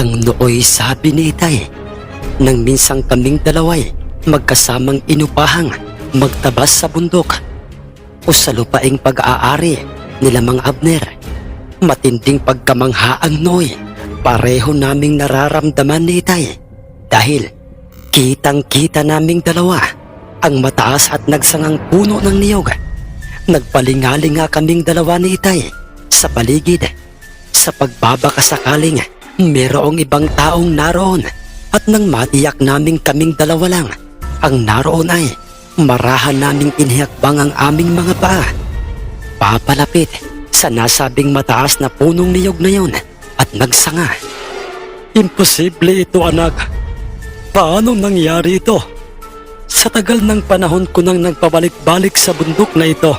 Ang nooy sabi ni Itay, nang minsang kaming dalaway magkasamang inupahang magtabas sa bundok o sa lupaing pag-aari nila Mang Abner. Matinding pagkamangha ang noy, pareho naming nararamdaman ni Itay dahil kitang kita naming dalawa ang mataas at nagsangang puno ng niyog. Nagpalingali nga kaming dalawa ni Itay sa paligid sa pagbabakasakaling merong ibang taong naroon at nang matiyak naming kaming dalawa lang ang naroon ay marahan naming inihakbang ang aming mga paa. Papalapit sa nasabing mataas na punong niyog na yon at nagsanga. Imposible ito anak. Paano nangyari ito? Sa tagal ng panahon ko nang nagpabalik-balik sa bundok na ito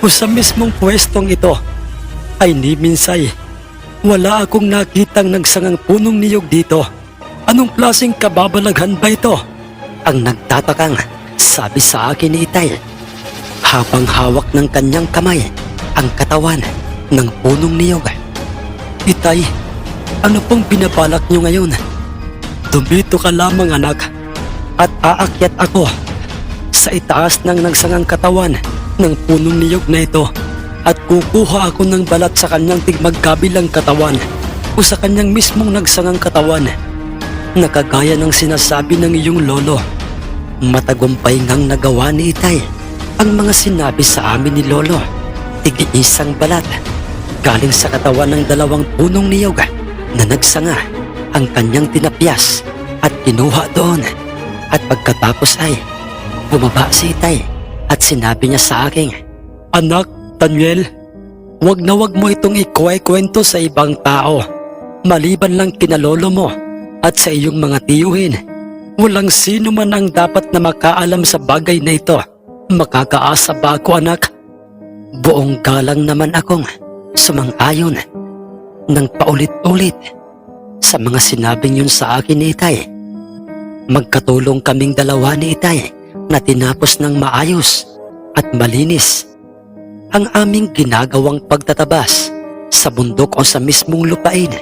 o sa mismong pwestong ito ay ni minsay wala akong nakitang nagsangang punong niyog dito. Anong klaseng kababalaghan ba ito? Ang nagtatakang sabi sa akin ni Itay. Habang hawak ng kanyang kamay ang katawan ng punong niyog. Itay, ano pong binabalak niyo ngayon? Dumito ka lamang anak at aakyat ako sa itaas ng nagsangang katawan ng punong niyog na ito at kukuha ako ng balat sa kanyang tigmagkabilang katawan o sa kanyang mismong nagsangang katawan na kagaya ng sinasabi ng iyong lolo. Matagumpay ngang nagawa ni Itay ang mga sinabi sa amin ni lolo. Tig-iisang balat galing sa katawan ng dalawang punong niyog na nagsanga ang kanyang tinapyas at kinuha doon. At pagkatapos ay bumaba si Itay at sinabi niya sa akin, Anak, Daniel, wag na wag mo itong ikwento sa ibang tao. Maliban lang kinalolo mo at sa iyong mga tiyuhin. Walang sino man ang dapat na makaalam sa bagay na ito. Makakaasa ba ako anak? Buong galang naman akong sumang-ayon ng paulit-ulit sa mga sinabing yun sa akin ni Itay. Magkatulong kaming dalawa ni Itay na tinapos ng maayos at malinis ang aming ginagawang pagtatabas sa bundok o sa mismong lupain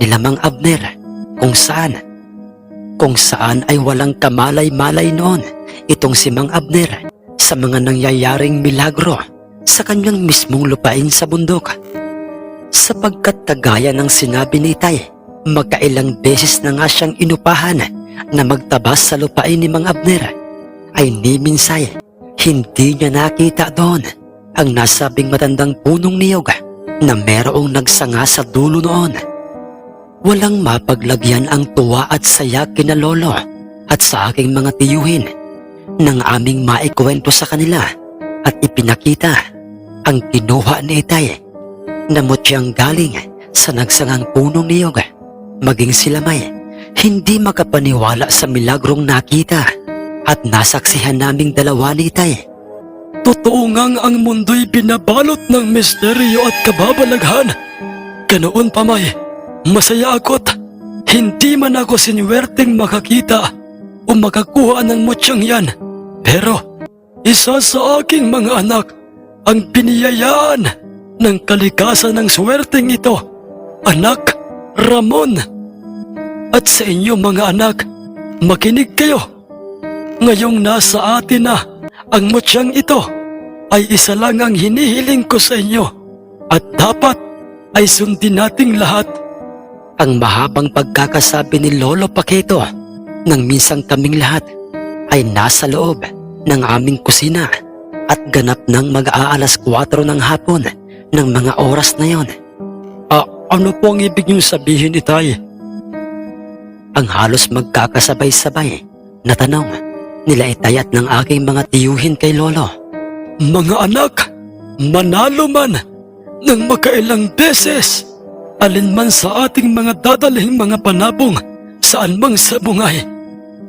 ni Lamang Abner kung saan kung saan ay walang kamalay-malay noon itong si Mang Abner sa mga nangyayaring milagro sa kanyang mismong lupain sa bundok. Sapagkat kagaya ng sinabi ni Tay, magkailang beses na nga siyang inupahan na magtabas sa lupain ni Mang Abner ay ni minsay hindi niya nakita doon ang nasabing matandang punong niyog na merong nagsanga sa dulo noon. Walang mapaglagyan ang tuwa at saya kina lolo at sa aking mga tiyuhin nang aming maikwento sa kanila at ipinakita ang kinuha ni Itay na mutyang galing sa nagsangang punong niyog. Maging sila may hindi makapaniwala sa milagrong nakita at nasaksihan naming dalawa ni Itay. Totoo ngang ang mundo'y binabalot ng misteryo at kababalaghan. Ganoon pa may, masaya ako't hindi man ako sinuwerteng makakita o makakuha ng mutyang yan. Pero isa sa aking mga anak ang biniyayaan ng kalikasan ng swerteng ito. Anak, Ramon. At sa inyo mga anak, makinig kayo. Ngayong nasa atin na ang mutyang ito ay isa lang ang hinihiling ko sa inyo at dapat ay sundin nating lahat. Ang mahabang pagkakasabi ni Lolo Paqueto nang minsang kaming lahat ay nasa loob ng aming kusina at ganap ng mag-aalas 4 ng hapon ng mga oras na yon. Ah, ano po ang ibig niyong sabihin, Itay? Ang halos magkakasabay-sabay na tanong nila Itay at ng aking mga tiyuhin kay Lolo. Mga anak, manalo man ng makailang beses alinman sa ating mga dadalhin mga panabong saan mang sabungay.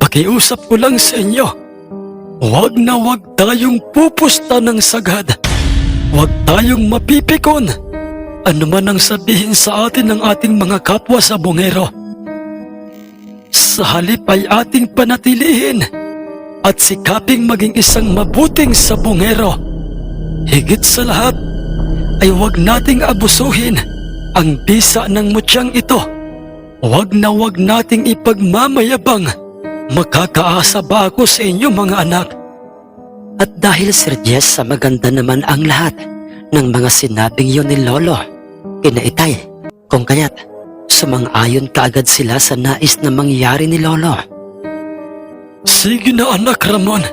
Pakiusap ko lang sa inyo, huwag na huwag tayong pupusta ng sagad. Huwag tayong mapipikon. Ano man ang sabihin sa atin ng ating mga kapwa sa bungero. Sa halip ay ating panatilihin at sikaping maging isang mabuting sabungero. Higit sa lahat ay huwag nating abusuhin ang bisa ng mutyang ito. Huwag na huwag nating ipagmamayabang. Makakaasa ba ako sa inyo mga anak? At dahil Sir Jess sa maganda naman ang lahat ng mga sinabing yun ni Lolo, kinaitay, kung kaya't sumang-ayon kaagad sila sa nais na mangyari ni Lolo. Sige na anak Ramon,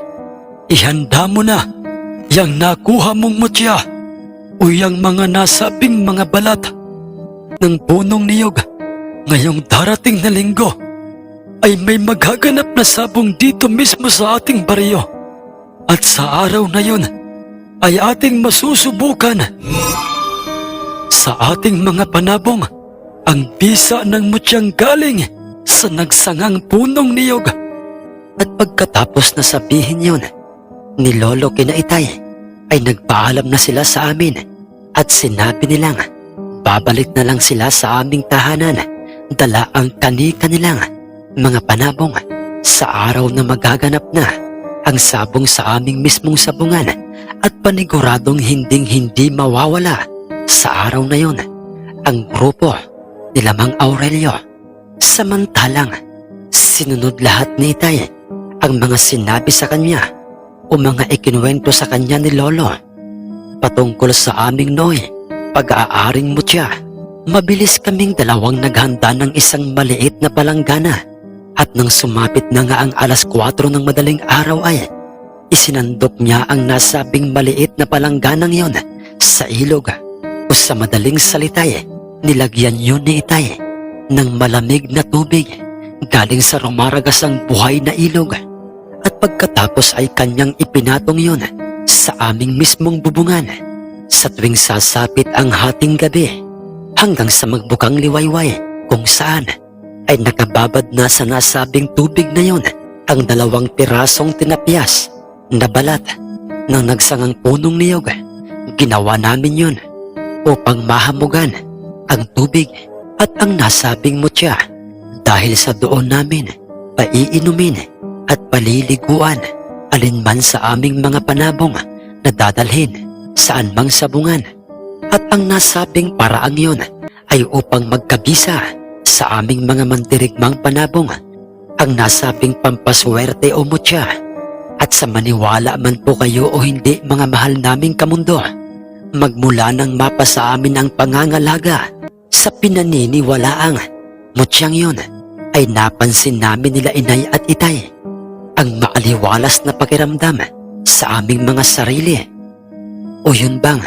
ihanda mo na yang nakuha mong mutya o yang mga nasabing mga balat ng punong niyog ngayong darating na linggo ay may maghaganap na sabong dito mismo sa ating baryo. At sa araw na yun ay ating masusubukan sa ating mga panabong ang bisa ng mutyang galing sa nagsangang punong niyog. At pagkatapos na sabihin yun, ni Lolo Kinaitay ay nagpaalam na sila sa amin at sinabi nilang babalik na lang sila sa aming tahanan dala ang kani-kanilang mga panabong sa araw na magaganap na ang sabong sa aming mismong sabungan at paniguradong hinding-hindi mawawala sa araw na yon ang grupo ni Lamang Aurelio. Samantalang sinunod lahat ni Itay ang mga sinabi sa kanya o mga ikinuwento sa kanya ni Lolo patungkol sa aming Noy, pag-aaring mutya. Mabilis kaming dalawang naghanda ng isang maliit na palanggana at nang sumapit na nga ang alas 4 ng madaling araw ay isinandok niya ang nasabing maliit na palangganang yon sa ilog o sa madaling salita ay nilagyan yun ni Itay ng malamig na tubig galing sa rumaragas ang buhay na ilog. At pagkatapos ay kanyang ipinatong yun sa aming mismong bubungan. Sa tuwing sasapit ang hating gabi hanggang sa magbukang liwayway kung saan ay nakababad na sa nasabing tubig na yon ang dalawang pirasong tinapyas na balat ng nagsangang punong niyog. Ginawa namin yon upang mahamugan ang tubig at ang nasabing mutya dahil sa doon namin paiinumin at paliliguan alinman sa aming mga panabong na dadalhin saan mang sabungan. At ang nasabing paraang yon ay upang magkabisa sa aming mga mandirigmang panabong ang nasabing pampaswerte o mutya. At sa maniwala man po kayo o hindi mga mahal naming kamundo magmula nang mapa sa amin ang pangangalaga sa pinaniniwalaang mutyang yon ay napansin namin nila inay at itay ang maaliwalas na pakiramdam sa aming mga sarili o yun bang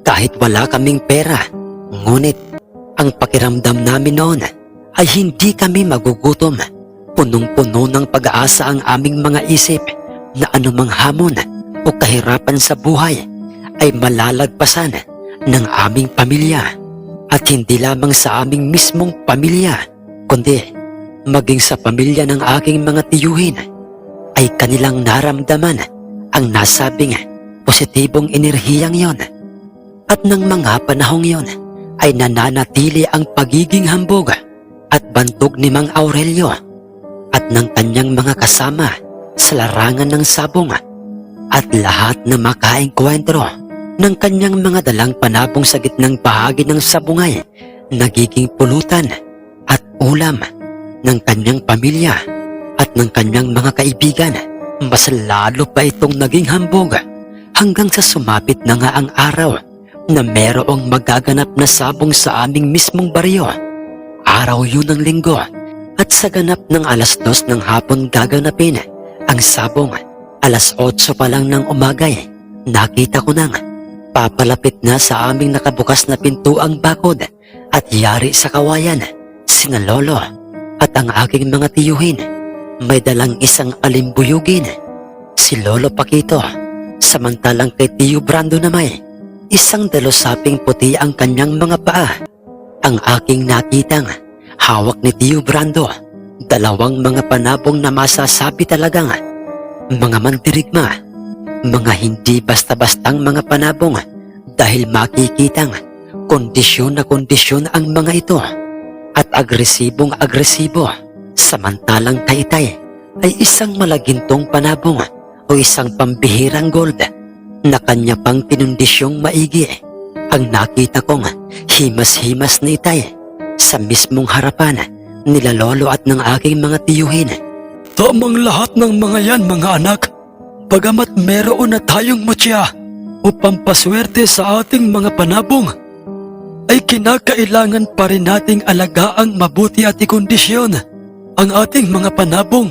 kahit wala kaming pera ngunit ang pakiramdam namin noon ay hindi kami magugutom. Punong-puno ng pag-aasa ang aming mga isip na anumang hamon o kahirapan sa buhay ay malalagpasan ng aming pamilya at hindi lamang sa aming mismong pamilya kundi maging sa pamilya ng aking mga tiyuhin ay kanilang naramdaman ang nasabing positibong enerhiyang yon. At ng mga panahong yon ay nananatili ang pagiging hambog at bantog ni Mang Aurelio at ng kanyang mga kasama sa larangan ng sabong at lahat na makaing kwentro ng kanyang mga dalang panabong sa gitnang bahagi ng sabungay nagiging pulutan at ulam ng kanyang pamilya at ng kanyang mga kaibigan. Mas lalo pa itong naging hambog hanggang sa sumapit na nga ang araw na merong magaganap na sabong sa aming mismong baryo. Araw yun ng linggo at sa ganap ng alas dos ng hapon gaganapin ang sabong. Alas 8 pa lang ng umagay, nakita ko nang papalapit na sa aming nakabukas na pinto ang bakod at yari sa kawayan, sina lolo at ang aking mga tiyuhin. May dalang isang alimbuyugin, si Lolo Pakito, samantalang kay Tiyo Brando na may isang dalosaping puti ang kanyang mga paa ang aking nakitang hawak ni Tio Brando. Dalawang mga panabong na masasabi talagang mga mandirigma. Mga hindi basta-bastang mga panabong dahil makikitang kondisyon na kondisyon ang mga ito at agresibong agresibo. Samantalang taytay ay isang malagintong panabong o isang pambihirang gold na kanya pang tinundisyong maigi. Ang nakita kong himas-himas na itay sa mismong harapan nila lolo at ng aking mga tiyuhin. Tamang lahat ng mga yan, mga anak. Bagamat meron na tayong mutya upang paswerte sa ating mga panabong, ay kinakailangan pa rin nating alagaang mabuti at ikondisyon ang ating mga panabong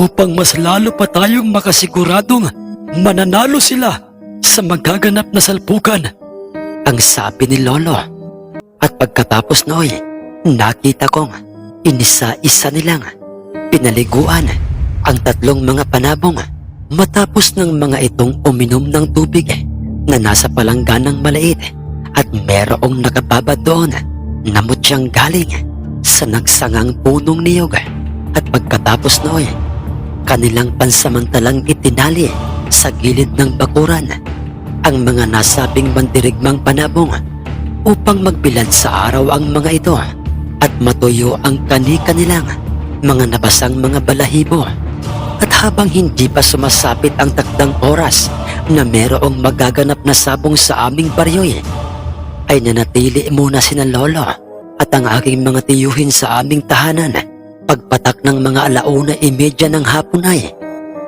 upang mas lalo pa tayong makasiguradong mananalo sila sa magaganap na salpukan. Ang sabi ni lolo. At pagkatapos noy, nakita kong inisa-isa nilang pinaliguan ang tatlong mga panabong matapos ng mga itong uminom ng tubig na nasa palangganang maliit at merong nakababad doon na mutyang galing sa nagsangang punong niyog at pagkatapos noy kanilang pansamantalang itinali sa gilid ng bakuran ang mga nasabing mandirigmang panabong upang magbilad sa araw ang mga ito at matuyo ang kani-kanilang mga nabasang mga balahibo. At habang hindi pa sumasapit ang takdang oras na merong magaganap na sabong sa aming baryoy, ay nanatili muna sina lolo at ang aking mga tiyuhin sa aming tahanan. Pagpatak ng mga alauna imedya ng hapon ay,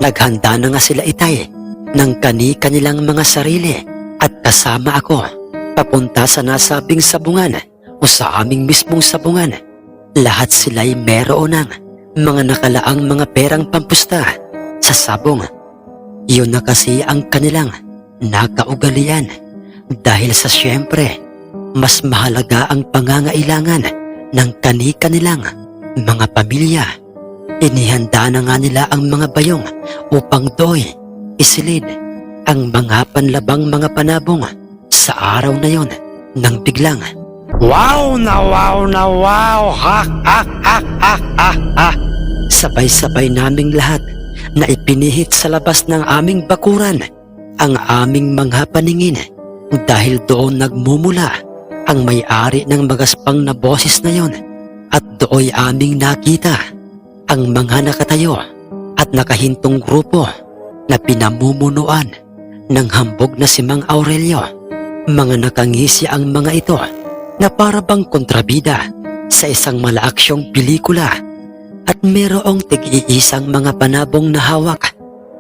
naghanda na nga sila itay ng kani-kanilang mga sarili at kasama ako papunta sa nasabing sabungan o sa aming mismong sabungan. Lahat sila'y meron ng mga nakalaang mga perang pampusta sa sabong. Yun na kasi ang kanilang nakaugalian dahil sa siyempre mas mahalaga ang pangangailangan ng kani-kanilang mga pamilya. Inihanda na nga nila ang mga bayong upang doy isilid ang mga panlabang mga panabong sa araw na yon nang biglang Wow na wow na wow! Ha ha ha ha ha ha! sabay-sabay naming lahat na ipinihit sa labas ng aming bakuran ang aming mga paningin dahil doon nagmumula ang may-ari ng magaspang na boses na yon at dooy aming nakita ang mga nakatayo at nakahintong grupo na pinamumunuan ng hambog na si Mang Aurelio. Mga nakangisi ang mga ito na para bang kontrabida sa isang malaaksyong pelikula. At merong tig-iisang mga panabong na hawak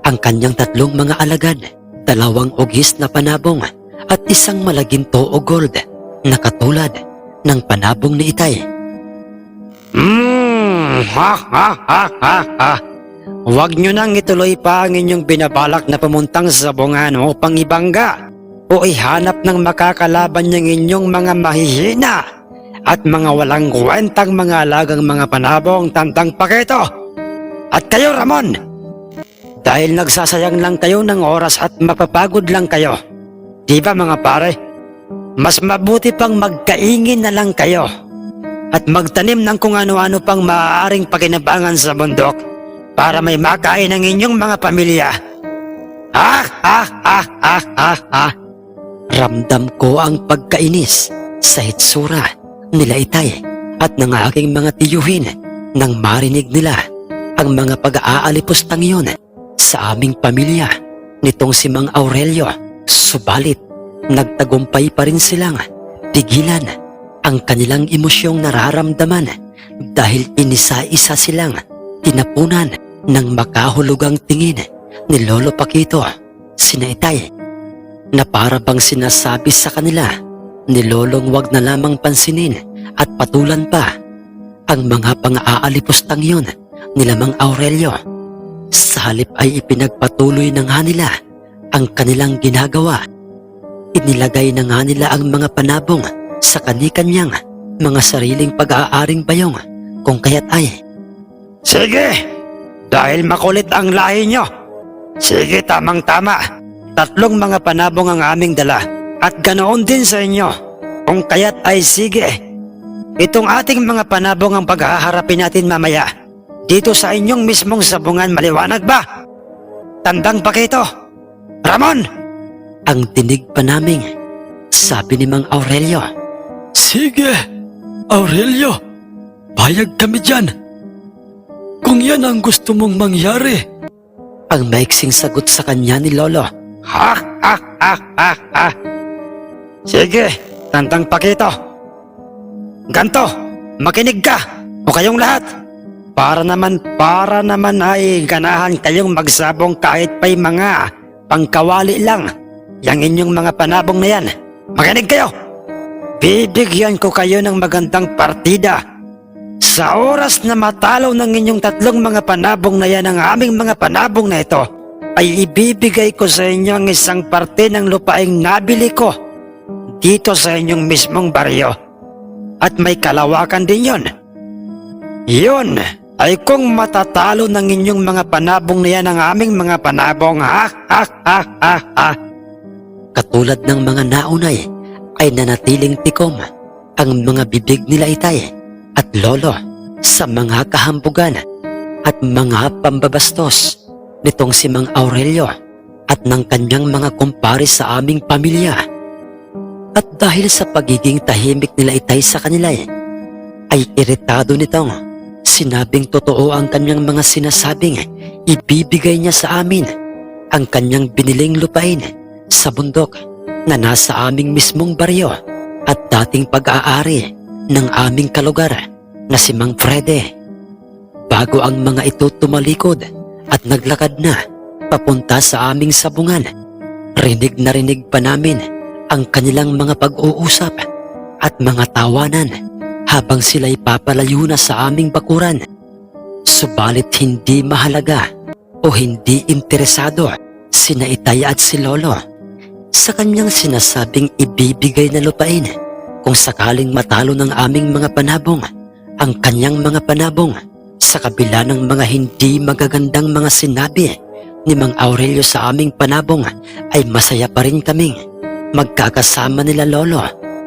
ang kanyang tatlong mga alagad, dalawang ugis na panabong at isang malaginto o gold na katulad ng panabong ni Itay. Mmm, ha ha ha ha ha! Huwag nyo nang ituloy pa ang inyong binabalak na pumuntang sa bungan upang ibangga o ihanap ng makakalaban niyang inyong mga mahihina at mga walang kwentang mga alagang mga panabong tantang paketo. At kayo, Ramon, dahil nagsasayang lang kayo ng oras at mapapagod lang kayo. Di ba mga pare? Mas mabuti pang magkaingin na lang kayo at magtanim ng kung ano-ano pang maaaring pakinabangan sa bundok para may makain ang inyong mga pamilya. Ah, ah, ah, ah, ah, ah. Ramdam ko ang pagkainis sa hitsura nila Itay at ng aking mga tiyuhin nang marinig nila ang mga pag-aalipustang yun sa aming pamilya nitong si Mang Aurelio. Subalit, nagtagumpay pa rin silang tigilan ang kanilang emosyong nararamdaman dahil inisa-isa silang tinapunan ng makahulugang tingin ni Lolo Paquito, sina Itay na para bang sinasabi sa kanila ni Lolong wag na lamang pansinin at patulan pa ang mga pang-aalipustang yon ni Lamang Aurelio. Sa halip ay ipinagpatuloy na nga nila ang kanilang ginagawa. Inilagay na nga nila ang mga panabong sa kani-kanyang mga sariling pag-aaring bayong kung kaya't ay Sige, dahil makulit ang lahi nyo. Sige, tamang-tama. Tatlong mga panabong ang aming dala at ganoon din sa inyo. Kung kaya't ay sige, itong ating mga panabong ang paghaharapin natin mamaya. Dito sa inyong mismong sabungan maliwanag ba? Tandang pakito. Ramon! Ang dinig pa naming sabi ni Mang Aurelio. Sige, Aurelio. Payag kami dyan. Kung yan ang gusto mong mangyari, Ang maiksing sagot sa kanya ni Lolo. Ha ha ha ha ha. Sige, tandang pakito. Ganto, makinig ka o kayong lahat. Para naman, para naman ay ganahan kayong magsabong kahit pa'y mga pangkawali lang. Yang inyong mga panabong na yan. Makinig kayo. Bibigyan ko kayo ng magandang partida. Sa oras na matalo ng inyong tatlong mga panabong na yan ang aming mga panabong na ito, ay ibibigay ko sa inyo ang isang parte ng lupaing nabili ko dito sa inyong mismong baryo. At may kalawakan din yon. Yun ay kung matatalo ng inyong mga panabong na yan ang aming mga panabong ha ha ha ha ha. Katulad ng mga naunay ay nanatiling tikom ang mga bibig nila itay at lolo sa mga kahambugan at mga pambabastos nitong si Mang Aurelio at ng kanyang mga kumpare sa aming pamilya. At dahil sa pagiging tahimik nila itay sa kanila ay iritado nitong sinabing totoo ang kanyang mga sinasabing ibibigay niya sa amin ang kanyang biniling lupain sa bundok na nasa aming mismong baryo at dating pag-aari ng aming kalugar na si Mang Frede. Bago ang mga ito tumalikod at naglakad na papunta sa aming sabungan, rinig na rinig pa namin ang kanilang mga pag-uusap at mga tawanan habang sila'y papalayo na sa aming bakuran. Subalit hindi mahalaga o hindi interesado sina Itay at si Lolo sa kanyang sinasabing ibibigay na lupain kung sakaling matalo ng aming mga panabong ang kanyang mga panabong sa kabila ng mga hindi magagandang mga sinabi ni Mang Aurelio sa aming panabong ay masaya pa rin kaming magkakasama nila Lolo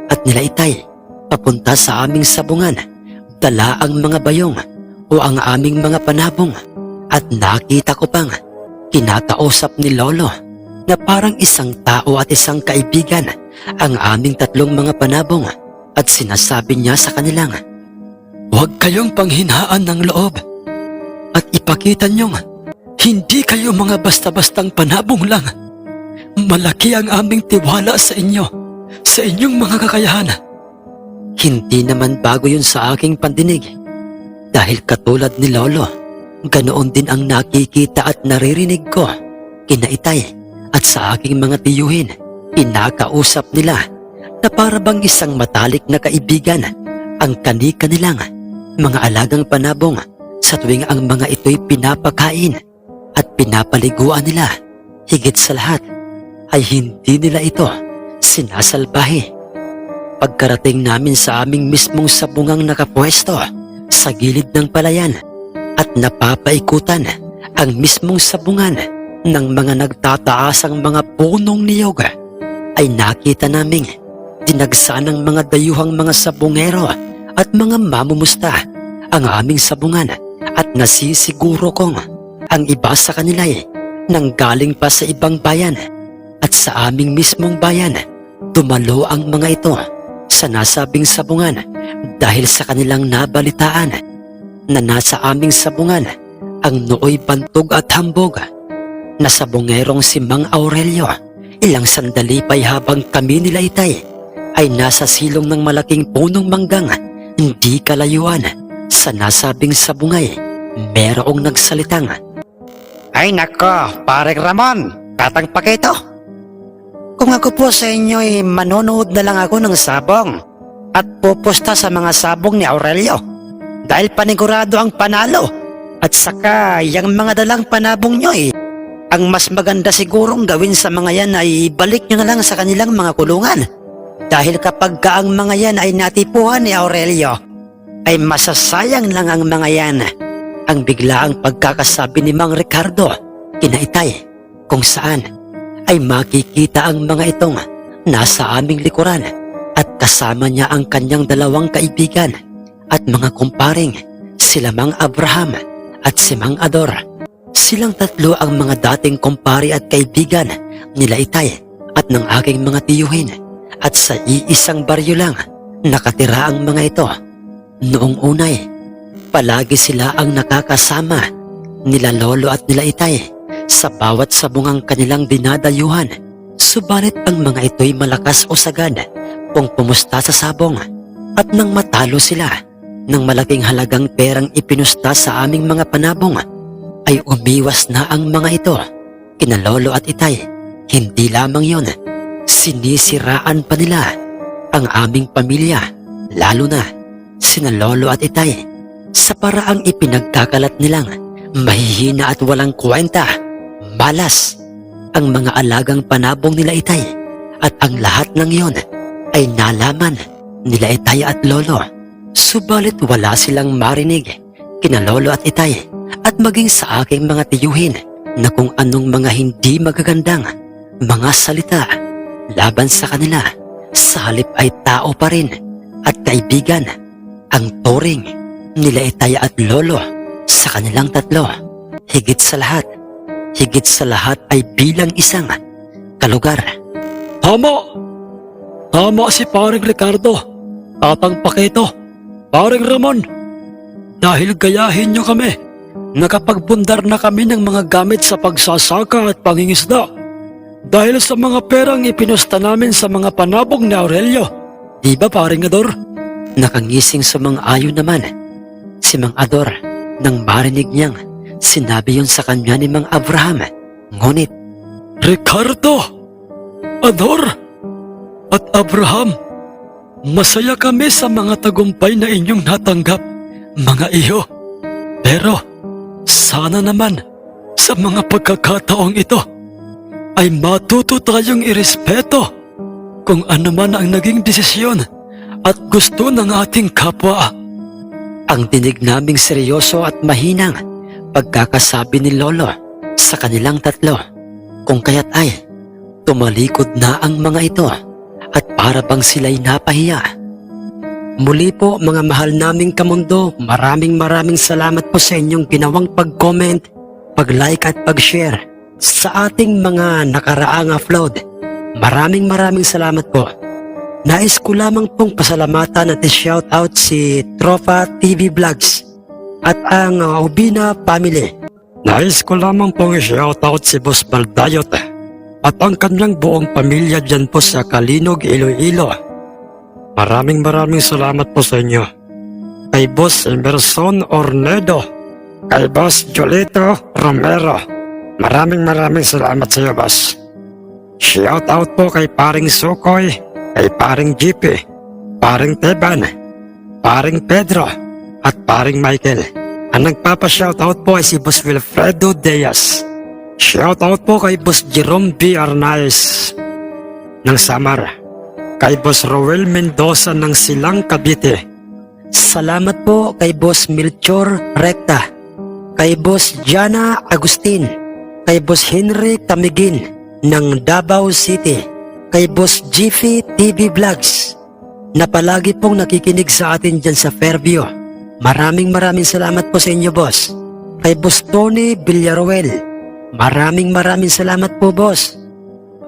at nila Itay papunta sa aming sabungan dala ang mga bayong o ang aming mga panabong at nakita ko pang kinakausap ni Lolo na parang isang tao at isang kaibigan ang aming tatlong mga panabong at sinasabi niya sa kanilang huwag kayong panghinaan ng loob. At ipakita niyong hindi kayo mga basta-bastang panabong lang. Malaki ang aming tiwala sa inyo, sa inyong mga kakayahan. Hindi naman bago yun sa aking pandinig. Dahil katulad ni Lolo, ganoon din ang nakikita at naririnig ko. Kinaitay at sa aking mga tiyuhin, inakausap nila na para bang isang matalik na kaibigan ang kani-kanilang mga alagang panabong sa tuwing ang mga ito'y pinapakain at pinapaliguan nila. Higit sa lahat ay hindi nila ito sinasalbahe. Pagkarating namin sa aming mismong sabungang nakapwesto sa gilid ng palayan at napapaikutan ang mismong sabungan ng mga nagtataasang mga punong niyog ay nakita naming dinagsa ng mga dayuhang mga sabungero at mga mamumusta ang aming sabungan at nasisiguro kong ang iba sa kanila ay nanggaling pa sa ibang bayan at sa aming mismong bayan dumalo ang mga ito sa nasabing sabungan dahil sa kanilang nabalitaan na nasa aming sabungan ang nooy bantog at hambog na sabungerong si Mang Aurelio. Ilang sandali pa'y habang kami nila itay ay nasa silong ng malaking punong manggang hindi kalayuan sa nasabing sabungay. Merong nagsalitang Ay nako, pare Ramon, katang pakito. Kung ako po sa inyo ay manonood na lang ako ng sabong at pupusta sa mga sabong ni Aurelio dahil panigurado ang panalo at saka yung mga dalang panabong nyo eh. Ang mas maganda sigurong gawin sa mga yan ay balik nyo na lang sa kanilang mga kulungan. Dahil kapag ka ang mga yan ay natipuhan ni Aurelio, ay masasayang lang ang mga yan. Ang biglaang pagkakasabi ni Mang Ricardo, kinaitay, kung saan ay makikita ang mga itong nasa aming likuran at Kasama niya ang kanyang dalawang kaibigan at mga kumparing, sila Mang Abraham at si Mang Ador. Silang tatlo ang mga dating kumpari at kaibigan nila Itay at ng aking mga tiyuhin at sa iisang baryo lang nakatira ang mga ito. Noong unay, palagi sila ang nakakasama nila Lolo at nila Itay sa bawat sabungang kanilang dinadayuhan. Subalit ang mga ito'y malakas o sagad kung pumusta sa sabong at nang matalo sila ng malaking halagang perang ipinusta sa aming mga panabong ay umiwas na ang mga ito kina Lolo at Itay. Hindi lamang yon, sinisiraan pa nila ang aming pamilya, lalo na sina Lolo at Itay sa paraang ipinagkakalat nilang mahihina at walang kwenta, malas ang mga alagang panabong nila Itay at ang lahat ng yon ay nalaman nila Itay at Lolo. Subalit wala silang marinig kina Lolo at Itay at maging sa aking mga tiyuhin na kung anong mga hindi magagandang mga salita laban sa kanila sa halip ay tao pa rin at kaibigan ang turing nila Itay at Lolo sa kanilang tatlo. Higit sa lahat, higit sa lahat ay bilang isang kalugar. Tama! Tama si paring Ricardo. Tatang Pakito. Paring Ramon. Dahil gayahin niyo kami, nakapagbundar na kami ng mga gamit sa pagsasaka at pangingisda. Dahil sa mga perang ipinusta namin sa mga panabong ni Aurelio. Di ba paring Ador? Nakangising sa mga ayo naman si Mang Ador nang marinig niyang sinabi yon sa kanya ni Mang Abraham. Ngunit Ricardo! Ador! At Abraham! Masaya kami sa mga tagumpay na inyong natanggap, mga iyo. Pero, sana naman, sa mga pagkakataong ito, ay matuto tayong irespeto kung ano man ang naging desisyon at gusto ng ating kapwa. ang dinig naming seryoso at mahinang pagkakasabi ni Lolo sa kanilang tatlo. Kung kaya't ay, tumalikod na ang mga ito at para bang sila'y napahiya. Muli po mga mahal naming kamundo, maraming maraming salamat po sa inyong ginawang pag-comment, pag-like at pag-share sa ating mga nakaraang upload. Maraming maraming salamat po. Nais ko lamang pong pasalamatan at shoutout si Tropa TV Vlogs at ang Ubina Family. Nais ko lamang pong i-shoutout si Boss Baldayot at ang kanyang buong pamilya dyan po sa Kalinog, Iloilo. Maraming maraming salamat po sa inyo. Kay Boss Emerson Ornedo, kay Boss Jolito Romero. Maraming maraming salamat sa iyo, Boss. Shoutout po kay Paring Sukoy, kay Paring GP, Paring Teban, Paring Pedro, at Paring Michael. Ang nagpapa-shoutout po ay si Boss Wilfredo Diaz. Shoutout po kay Boss Jerome B. Arnaiz ng Samar. Kay Boss Roel Mendoza ng Silang Cavite. Salamat po kay Boss Melchor Recta, kay Boss Jana Agustin, kay Boss Henry Tamigin ng Davao City, kay Boss Jiffy TV Vlogs na palagi pong nakikinig sa atin dyan sa Fairview. Maraming maraming salamat po sa inyo, boss. Kay Boss Tony Villaruel, maraming maraming salamat po, boss.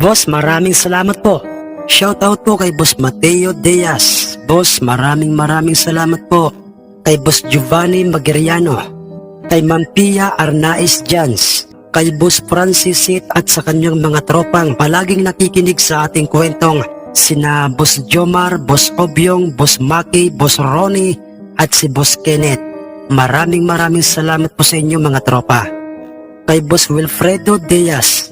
Boss, maraming salamat po. Shoutout po kay Boss Mateo Diaz. Boss, maraming maraming salamat po. Kay Boss Giovanni Magiriano. Kay Ma'am Pia Arnaiz Jans. Kay Boss Francis Sit at sa kanyang mga tropang palaging nakikinig sa ating kwentong sina Boss Jomar, Boss Obyong, Boss Maki, Boss Ronnie at si Boss Kenneth. Maraming maraming salamat po sa inyo mga tropa. Kay Boss Wilfredo Diaz,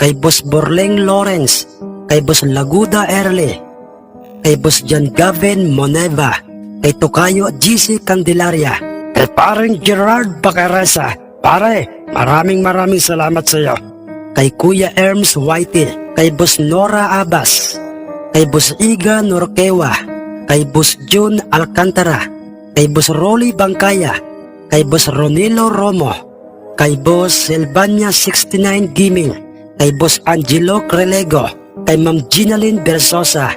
kay Boss Borleng Lawrence, kay Boss Laguda Erle, kay Boss John Gavin Moneva, kay Tokayo GC Candelaria, kay paring Gerard Bacarasa. Pare, maraming maraming salamat sa iyo. Kay Kuya Erms Whitey, kay Boss Nora Abbas, kay Boss Iga Norquewa, kay Boss June Alcantara, kay Boss Rolly Bangkaya, kay Boss Ronilo Romo, kay Boss Silvania 69 Gaming, kay Boss Angelo Crelego, kay Ma'am Ginalyn Bersosa,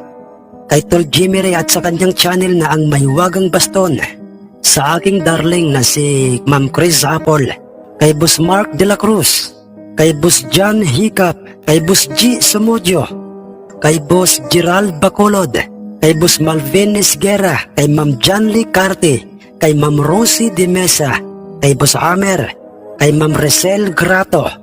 kay Tol Jimmy Ray at sa kanyang channel na ang Mahiwagang Baston, sa aking darling na si Ma'am Chris Apple, kay Boss Mark De La Cruz, kay Boss John Hiccup, kay Boss G. Sumudio, kay Boss Gerald Bacolod, kay Boss Malvin Esguera, kay Ma'am Lee Carte, kay Ma'am Rosie De Mesa, kay Boss Amer, kay Ma'am Resel Grato,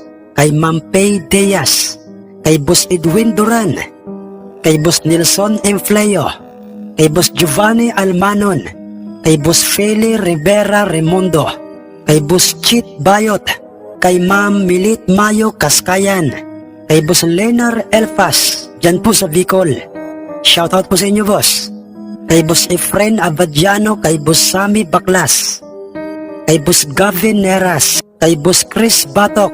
kay Ma'am Pay Diaz, kay Boss Edwin Duran, kay Boss Nelson Enfleo, kay Boss Giovanni Almanon, kay Boss Feli Rivera Remundo, kay Boss Chit Bayot, kay Ma'am Milit Mayo Kaskayan, kay Boss Lenar Elfas, dyan po sa Bicol. Shoutout po sa inyo, boss. Kay Boss Efren Abadiano, kay Boss Sami Baklas, kay Boss Gavin Neras, kay Boss Chris Batok,